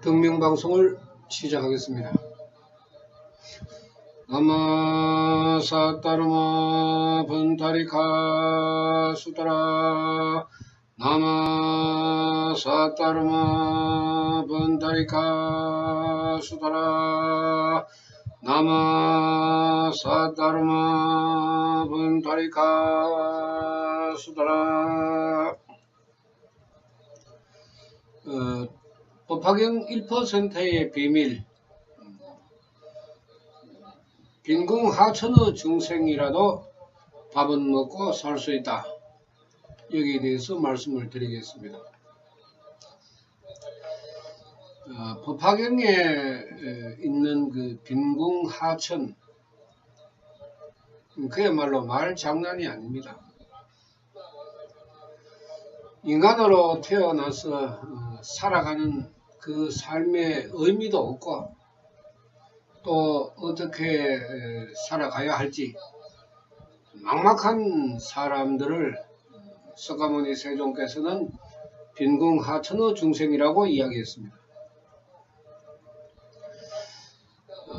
등명방송을 시작하겠습니다. 나마사따르마 분타리카 수다라. 나마 사따르마 분타리카 수다라. 나마 사따르마 분타리카 수다라 법화경 1%의 비밀 빈궁 하천의 중생이라도 밥은 먹고 살 수 있다. 여기에 대해서 말씀을 드리겠습니다. 어, 법화경에 있는 그 빈궁 하천 그야말로 말 장난이 아닙니다. 인간으로 태어나서 어, 살아가는 그 삶의 의미도 없고 또 어떻게 살아가야 할지 막막한 사람들을 석가모니 세종께서는 빈궁하천의 중생이라고 이야기했습니다.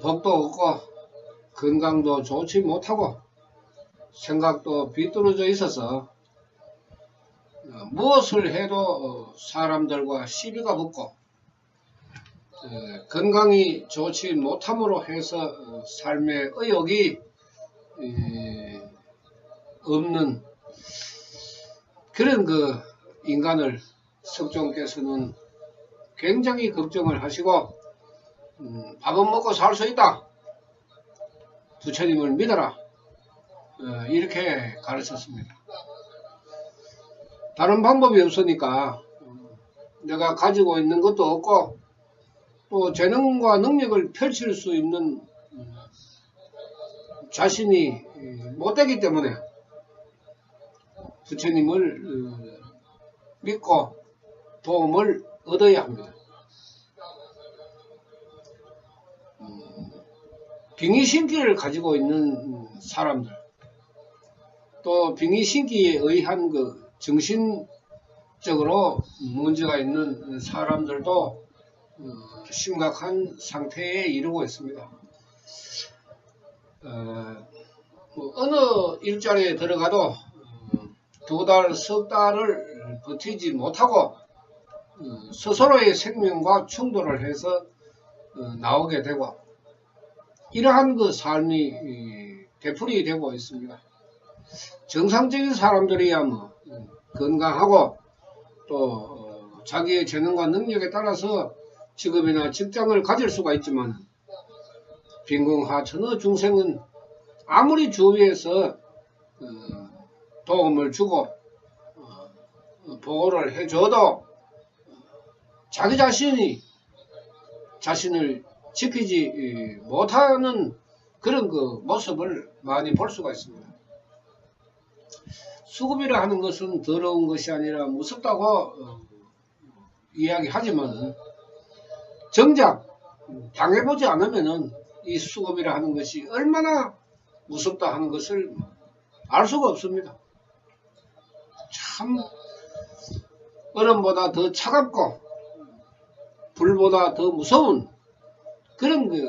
법도 없고 건강도 좋지 못하고 생각도 비뚤어져 있어서 무엇을 해도 사람들과 시비가 붙고 어, 건강이 좋지 못함으로 해서 어, 삶의 의욕이 없는 그런 그 인간을 석종께서는 굉장히 걱정을 하시고 음, 밥은 먹고 살 수 있다. 부처님을 믿어라. 어, 이렇게 가르쳤습니다. 다른 방법이 없으니까 내가 가지고 있는 것도 없고 또 재능과 능력을 펼칠 수 있는 자신이 못되기 때문에 부처님을 어, 믿고 도움을 얻어야 합니다. 빙의신기를 가지고 있는 사람들 또 빙의신기에 의한 그 정신적으로 문제가 있는 사람들도 어, 심각한 상태에 이르고 있습니다. 어, 뭐 어느 일자리에 들어가도 어, 두 달, 석 달을 버티지 못하고 스스로의 생명과 충돌을 해서 나오게 되고 이러한 그 삶이 되풀이 되고 있습니다. 정상적인 사람들이야 뭐 건강하고 또 자기의 재능과 능력에 따라서 직업이나 직장을 가질 수가 있지만 빈궁하천의 중생은 아무리 주위에서 어, 도움을 주고 어, 보호를 해줘도 자기 자신이 자신을 지키지 못하는 그런 그 모습을 많이 볼 수가 있습니다. 수급이라 하는 것은 더러운 것이 아니라 무섭다고 어, 이야기하지만 정작 당해보지 않으면은 이 수급이라 하는 것이 얼마나 무섭다 하는 것을 알 수가 없습니다. 참 얼음보다 더 차갑고 불보다 더 무서운 그런 그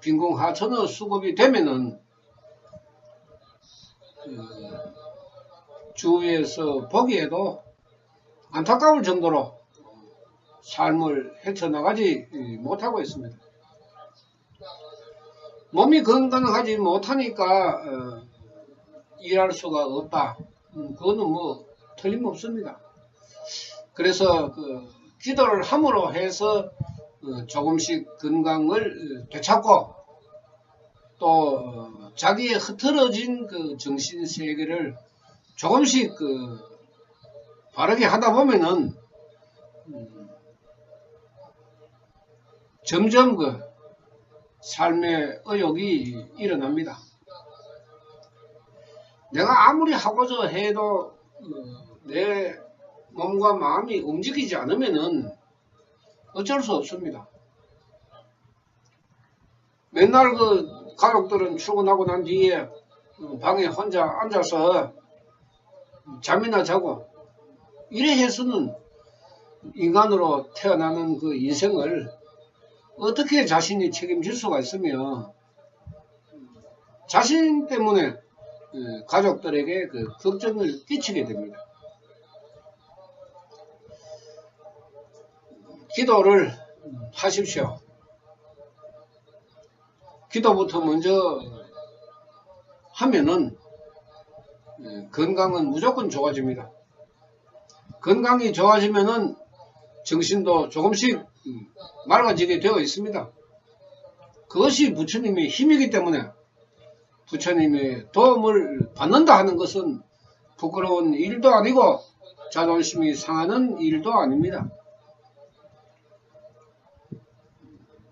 빈궁하천의 수급이 되면은 그 주위에서 보기에도 안타까울 정도로 삶을 헤쳐나가지 못하고 있습니다. 몸이 건강하지 못하니까 어, 일할 수가 없다. 음, 그거는 뭐 틀림없습니다. 그래서 그 기도를 함으로 해서 어, 조금씩 건강을 되찾고 또 어, 자기의 흐트러진 그 정신 세계를 조금씩 그 바르게 하다 보면은 음, 점점 그 삶의 의욕이 일어납니다. 내가 아무리 하고자 해도 어, 내 몸과 마음이 움직이지 않으면은 어쩔 수 없습니다. 맨날 그 가족들은 출근하고 난 뒤에 어, 방에 혼자 앉아서 잠이나 자고 이래 해서는 인간으로 태어나는 그 인생을 어떻게 자신이 책임질 수가 있으며 자신 때문에 예, 가족들에게 그 걱정을 끼치게 됩니다. 기도를 하십시오. 기도부터 먼저 하면은 예, 건강은 무조건 좋아집니다. 건강이 좋아지면은 정신도 조금씩 음, 맑아지게 되어 있습니다. 그것이 부처님의 힘이기 때문에 부처님의 도움을 받는다 하는 것은 부끄러운 일도 아니고 자존심이 상하는 일도 아닙니다.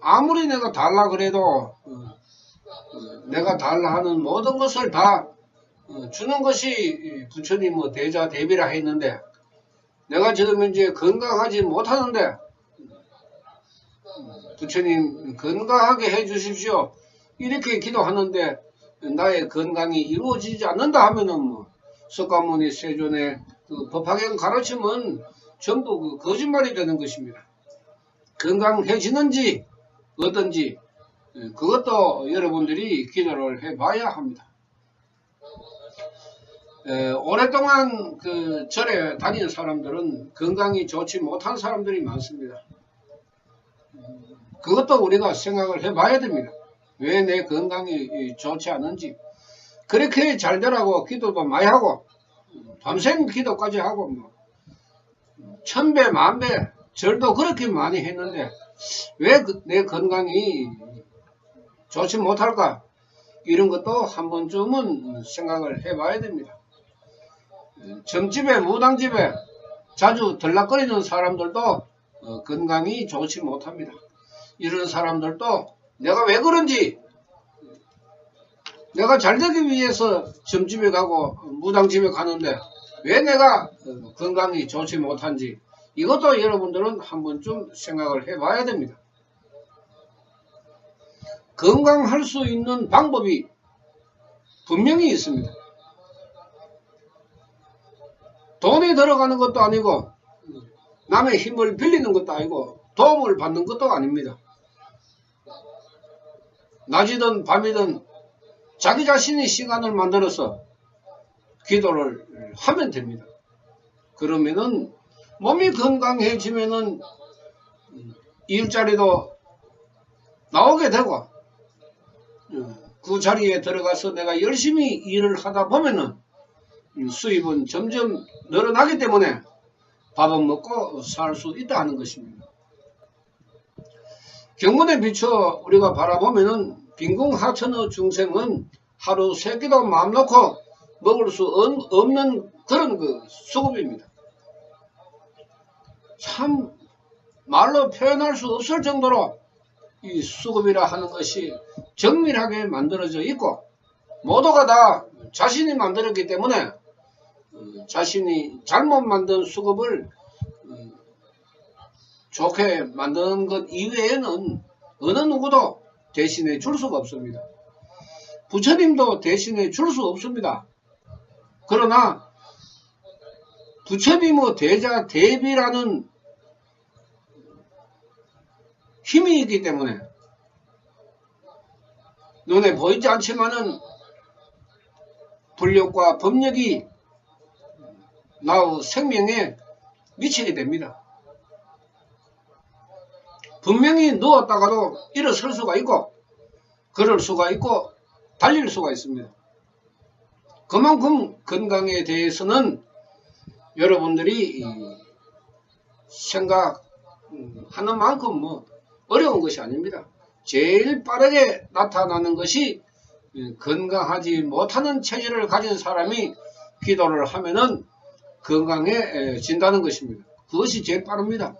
아무리 내가 달라 그래도 어, 어, 내가 달라 하는 모든 것을 다 어, 주는 것이 부처님 뭐 대자 대비라 했는데 내가 지금 이제 건강하지 못하는데 부처님 건강하게 해 주십시오. 이렇게 기도하는데 나의 건강이 이루어지지 않는다 하면은 뭐 석가모니 세존의 그 법화경 가르침은 전부 그 거짓말이 되는 것입니다. 건강해지는지 어떤지 그것도 여러분들이 기도를 해봐야 합니다. 에, 오랫동안 그 절에 다니는 사람들은 건강이 좋지 못한 사람들이 많습니다. 그것도 우리가 생각을 해봐야 됩니다. 왜 내 건강이 좋지 않은지. 그렇게 잘 되라고 기도도 많이 하고, 밤샘 기도까지 하고, 뭐, 천배, 만배, 절도 그렇게 많이 했는데, 왜 내 건강이 좋지 못할까? 이런 것도 한 번쯤은 생각을 해봐야 됩니다. 점집에, 무당집에 자주 들락거리는 사람들도 어, 건강이 좋지 못합니다. 이런 사람들도 내가 왜 그런지 내가 잘 되기 위해서 점집에 가고 무당집에 가는데 왜 내가 건강이 좋지 못한지 이것도 여러분들은 한 번쯤 생각을 해봐야 됩니다. 건강할 수 있는 방법이 분명히 있습니다. 돈이 들어가는 것도 아니고 남의 힘을 빌리는 것도 아니고 도움을 받는 것도 아닙니다. 낮이든 밤이든 자기 자신의 시간을 만들어서 기도를 하면 됩니다. 그러면은 몸이 건강해지면은 일자리도 나오게 되고 그 자리에 들어가서 내가 열심히 일을 하다 보면은 수입은 점점 늘어나기 때문에 밥은 먹고 살 수 있다 하는 것입니다. 경문에 비춰 우리가 바라보면은 빈궁 하천의 중생은 하루 세 끼도 마음 놓고 먹을 수 없는 그런 그 수급입니다. 참 말로 표현할 수 없을 정도로 이 수급이라 하는 것이 정밀하게 만들어져 있고 모두가 다 자신이 만들었기 때문에 어, 자신이 잘못 만든 수급을 좋게 만드는 것 이외에는 어느 누구도 대신해 줄 수가 없습니다. 부처님도 대신해 줄수 없습니다. 그러나 부처님의 대자 대비라는 힘이 있기 때문에 눈에 보이지 않지만은 불력과 법력이 나의 생명에 미치게 됩니다. 분명히 누웠다가도 일어설 수가 있고 걸을 수가 있고 달릴 수가 있습니다. 그만큼 건강에 대해서는 여러분들이 생각하는 만큼 뭐 어려운 것이 아닙니다. 제일 빠르게 나타나는 것이 건강하지 못하는 체질을 가진 사람이 기도를 하면은 건강해진다는 것입니다. 그것이 제일 빠릅니다.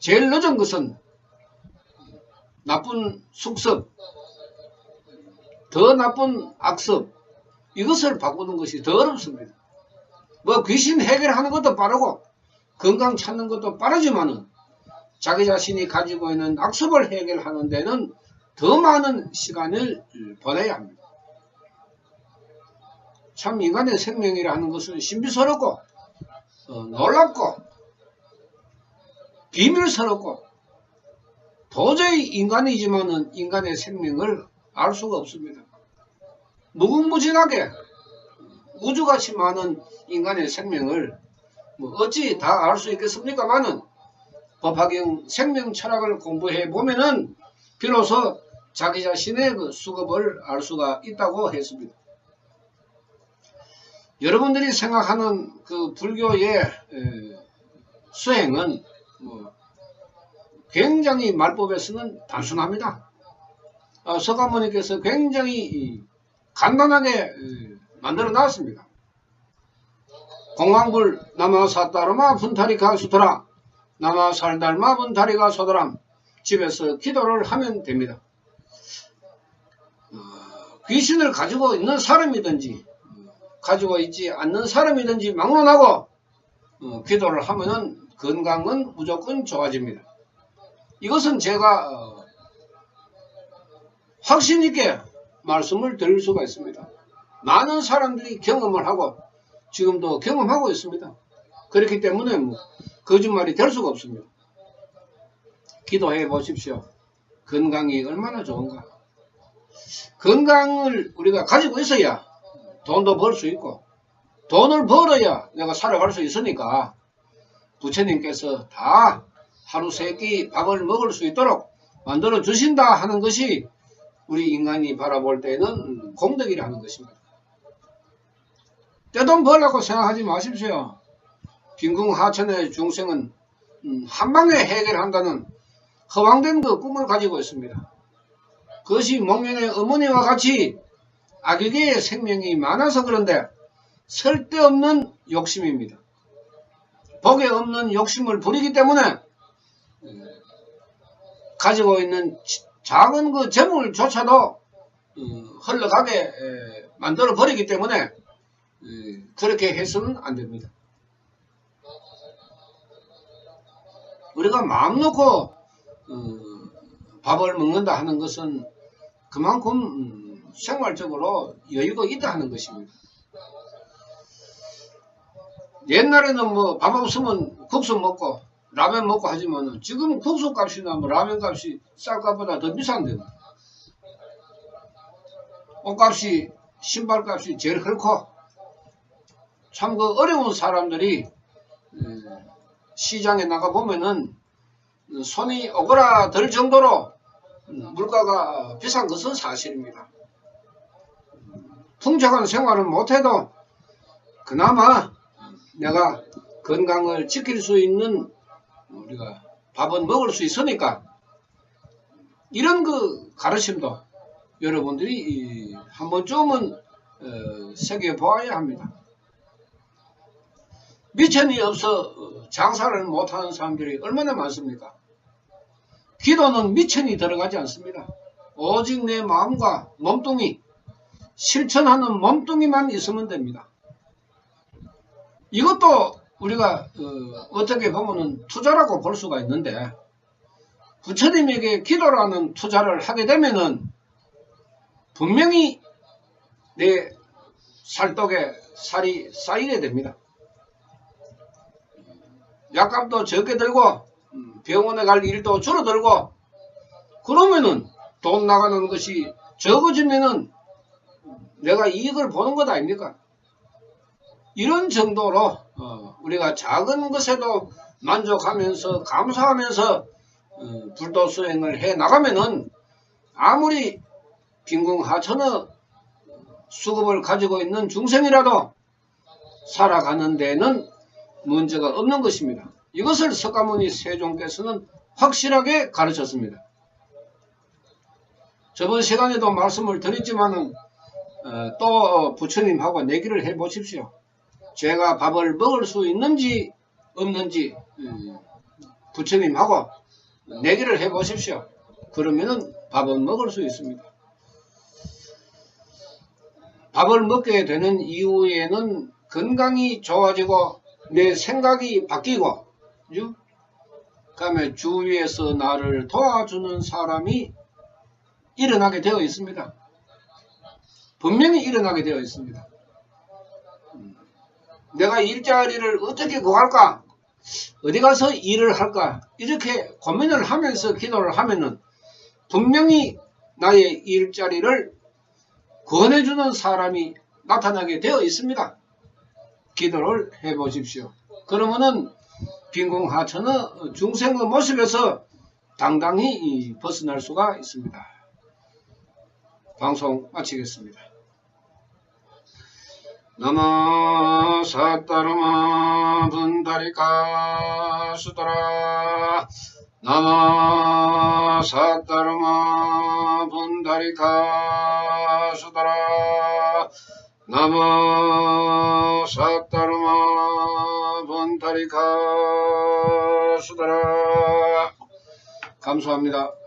제일 늦은 것은 나쁜 숙습, 더 나쁜 악습, 이것을 바꾸는 것이 더 어렵습니다. 뭐 귀신 해결하는 것도 빠르고 건강 찾는 것도 빠르지만은 자기 자신이 가지고 있는 악습을 해결하는 데는 더 많은 시간을 보내야 합니다. 참 인간의 생명이라는 것은 신비스럽고 어, 놀랍고 비밀스럽고 도저히 인간이지만은 인간의 생명을 알 수가 없습니다. 무궁무진하게 우주같이 많은 인간의 생명을 뭐 어찌 다 알 수 있겠습니까만은 법화경 생명 철학을 공부해 보면은 비로소 자기 자신의 그 수급을 알 수가 있다고 했습니다. 여러분들이 생각하는 그 불교의 수행은 뭐 굉장히 말법에서는 단순합니다. 어, 서가모니께서 굉장히 간단하게 만들어 놨습니다. 공황불 남아사따르마 분타리가 수토라 남아살달마 분타리가 소도람 집에서 기도를 하면 됩니다. 어, 귀신을 가지고 있는 사람이든지 가지고 있지 않는 사람이든지 막론하고 어, 기도를 하면은 건강은 무조건 좋아집니다. 이것은 제가 어, 확신 있게 말씀을 드릴 수가 있습니다. 많은 사람들이 경험을 하고 지금도 경험하고 있습니다. 그렇기 때문에 뭐 거짓말이 될 수가 없습니다. 기도해 보십시오. 건강이 얼마나 좋은가. 건강을 우리가 가지고 있어야 돈도 벌 수 있고 돈을 벌어야 내가 살아갈 수 있으니까 부처님께서 다 하루 세 끼 밥을 먹을 수 있도록 만들어 주신다 하는 것이 우리 인간이 바라볼 때는 공덕이라는 것입니다. 떼돈 벌라고 생각하지 마십시오. 빈궁하천의 중생은 음, 한방에 해결한다는 허황된 그 꿈을 가지고 있습니다. 그것이 목련의 어머니와 같이 악역의 생명이 많아서 그런데 쓸데없는 욕심입니다. 복에 없는 욕심을 부리기 때문에 가지고 있는 작은 그 재물조차도 어, 흘러가게 만들어 버리기 때문에 그렇게 해서는 안 됩니다. 우리가 마음 놓고 어, 밥을 먹는다 하는 것은 그만큼 음, 생활적으로 여유가 있다 하는 것입니다. 옛날에는 뭐 밥 없으면 국수 먹고 라면 먹고 하지만 지금 국수 값이나 뭐 라면 값이 쌀값보다 더 비싼데 옷값이 신발값이 제일 그렇고 참 그 어려운 사람들이 시장에 나가 보면은 손이 오그라들 정도로 물가가 비싼 것은 사실입니다. 풍족한 생활을 못해도 그나마 내가 건강을 지킬 수 있는 우리가 밥은 먹을 수 있으니까 이런 그 가르침도 여러분들이 한 번쯤은 어, 새겨보아야 합니다. 미천이 없어 장사를 못하는 사람들이 얼마나 많습니까? 기도는 미천이 들어가지 않습니다. 오직 내 마음과 몸뚱이, 실천하는 몸뚱이만 있으면 됩니다. 이것도 우리가 어, 떻게 보면 투자라고 볼 수가 있는데 부처님에게 기도라는 투자를 하게 되면은 분명히 내 살독에 살이 쌓이게 됩니다. 약값도 적게 들고 음, 병원에 갈 일도 줄어들고 그러면은 돈 나가는 것이 적어지면은 내가 이익을 보는 것 아닙니까? 이런 정도로 어, 우리가 작은 것에도 만족하면서 감사하면서 어, 불도 수행을 해 나가면은 아무리 빈궁하천의 수급을 가지고 있는 중생이라도 살아가는 데는 문제가 없는 것입니다. 이것을 석가모니 세종께서는 확실하게 가르쳤습니다. 저번 시간에도 말씀을 드렸지만 어, 또 부처님하고 내기를 해 보십시오. 제가 밥을 먹을 수 있는지 없는지 음, 부처님하고 내기를 해 보십시오. 그러면은 밥은 먹을 수 있습니다. 밥을 먹게 되는 이후에는 건강이 좋아지고 내 생각이 바뀌고 그 다음에 주위에서 나를 도와주는 사람이 일어나게 되어 있습니다. 분명히 일어나게 되어 있습니다. 내가 일자리를 어떻게 구할까? 어디 가서 일을 할까 이렇게 고민을 하면서 기도를 하면은 분명히 나의 일자리를 권해주는 사람이 나타나게 되어 있습니다. 기도를 해 보십시오. 그러면은 빈궁하천의 중생의 모습에서 당당히 벗어날 수가 있습니다. 방송 마치겠습니다. 나마 사따르마 분다리카 수더라 나마 사따르마 분다리카 수더라 나마 사따르마 분다리카 수더라 감사합니다.